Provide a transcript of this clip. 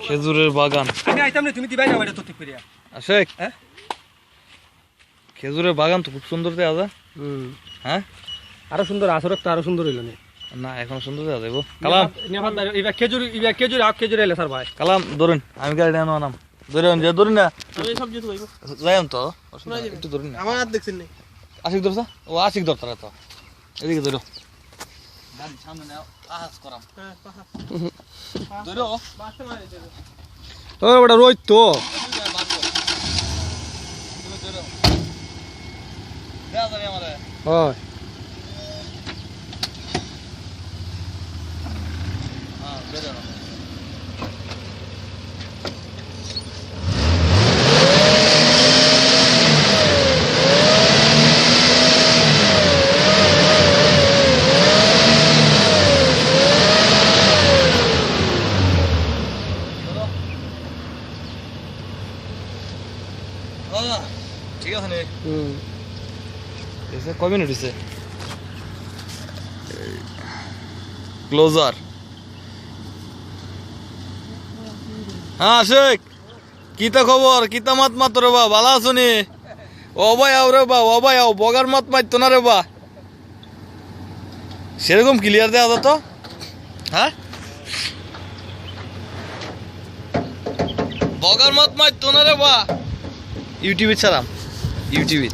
খেজুরের বাগান। আমি আইতাম না তুমি দিবাই না ওইটা তত্ত্ব করিয়া। আশেক। হ্যাঁ? খেজুরের বাগান তো খুব সুন্দর দেওয়া যায়। হুম। হ্যাঁ? আরও সুন্দর আসর তো আরও সুন্দর হইল নি। না এখন সুন্দর দেওয়া যাব কালাম। এবার খেজুর এবার খেজুর আপ খেজুর এলে স্যার ভাই কালাম ধরুন আমি গাড়ি আনো আনাম ধরুন যে ধরুন না। আমি সব যেতে হইব যাইম তো একটু ধরুন না। আমার আর দেখছেন নাই আশিক ধরছা? ও আশিক ধরতার তো। এদিকে ধরো। সামনে নাও আহাজ করাম হ্যাঁ ধরো বাসে মারে যাবে ও ওটা রোজ তো দেওয়া যাবে আমারে হয় হ্যাঁ বেরো ঠিক আছে নে। এসে কয় মিনিট হয়েছে ক্লোজার হ্যাঁ শেখ কিতা খবর? কিতা মাত মাত রে বা ভালো আছো নি? অবাই আও রে বা অবাই আও বগার মাত মারতো না রে বা। সেরকম ক্লিয়ার দেওয়া তো? হ্যাঁ? বগার মত মারতো না রে বা। ইউটিউবে ছাড়াম ইউটিউবে।